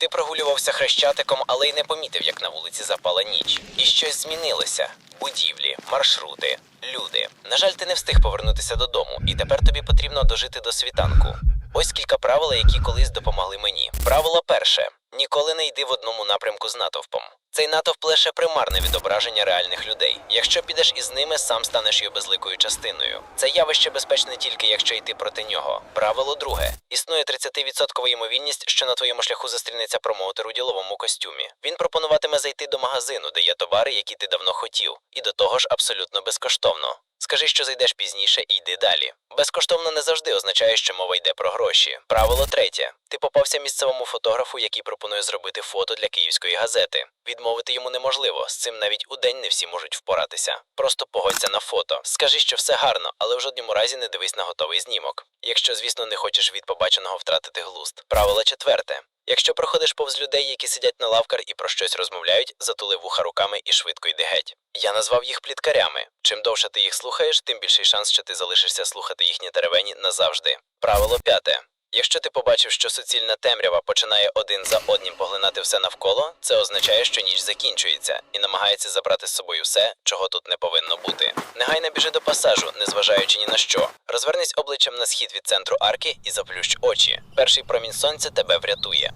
Ти прогулювався хрещатиком, але й не помітив, як на вулиці запала ніч. І щось змінилося: будівлі, маршрути, люди. На жаль, ти не встиг повернутися додому, і тепер тобі потрібно дожити до світанку. Ось кілька правил, які колись допомогли мені. Правило перше: ніколи не йди в одному напрямку з натовпом. Цей натовп лише примарне відображення реальних людей. Якщо підеш із ними, сам станеш його безликою частиною. Це явище безпечне тільки якщо йти проти нього. Правило друге: існує 30% ймовірність, що на твоєму шляху зустрінеться промоутер у діловому костюмі. Він пропонуватиме зайти до магазину, де є товари, які ти давно хотів, і до того ж абсолютно безкоштовно. Скажи, що зайдеш пізніше і йди далі. Безкоштовно не завжди означає, що мова йде про гроші. Правило третє: ти попався місцевому фотографу, який пропонує зробити фото для київської газети. Відмовити йому неможливо. З цим навіть у день не всі можуть впоратися. Просто погодься на фото. Скажи, що все гарно, але в жодному разі не дивись на готовий знімок. Якщо, звісно, не хочеш від побаченого втратити глузд. Правило четверте. Якщо проходиш повз людей, які сидять на лавках і про щось розмовляють, затули вуха руками і швидко йди геть. Я назвав їх пліткарями. Чим довше ти їх слухаєш, тим більший шанс, що ти залишишся слухати їхні теревені назавжди. Правило п'яте. Якщо ти побачив, що суцільна темрява починає один за одним поглинати все навколо, це означає, що ніч закінчується і намагається забрати з собою все, чого тут не повинно бути. Негайно біжи до пасажу, незважаючи ні на що. Розвернись обличчям на схід від центру арки і заплющ очі. Перший промінь сонця тебе врятує.